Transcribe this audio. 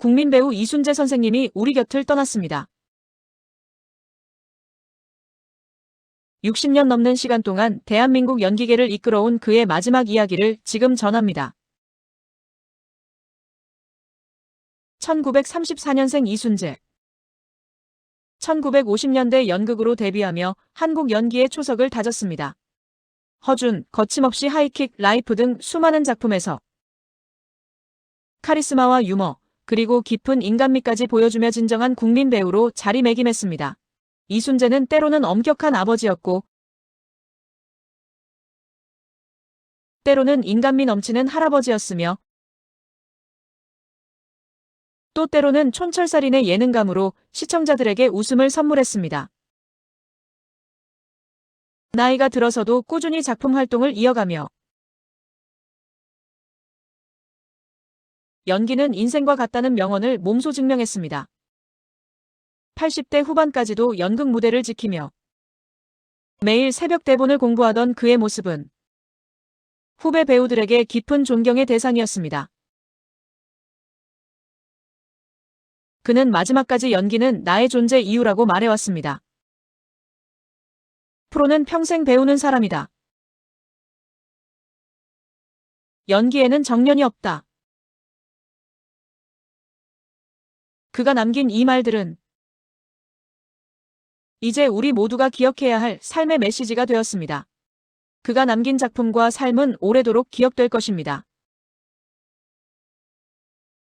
국민 배우 이순재 선생님이 우리 곁을 떠났습니다. 60년 넘는 시간 동안 대한민국 연기계를 이끌어온 그의 마지막 이야기를 지금 전합니다. 1934년생 이순재 1950년대 연극으로 데뷔하며 한국 연기의 초석을 다졌습니다. 허준, 거침없이 하이킥, 라이프 등 수많은 작품에서 카리스마와 유머, 그리고 깊은 인간미까지 보여주며 진정한 국민 배우로 자리매김했습니다. 이순재는 때로는 엄격한 아버지였고 때로는 인간미 넘치는 할아버지였으며 또 때로는 촌철살인의 예능감으로 시청자들에게 웃음을 선물했습니다. 나이가 들어서도 꾸준히 작품 활동을 이어가며 연기는 인생과 같다는 명언을 몸소 증명했습니다. 80대 후반까지도 연극 무대를 지키며 매일 새벽 대본을 공부하던 그의 모습은 후배 배우들에게 깊은 존경의 대상이었습니다. 그는 마지막까지 연기는 나의 존재 이유라고 말해왔습니다. 프로는 평생 배우는 사람이다. 연기에는 정년이 없다. 그가 남긴 이 말들은 이제 우리 모두가 기억해야 할 삶의 메시지가 되었습니다. 그가 남긴 작품과 삶은 오래도록 기억될 것입니다.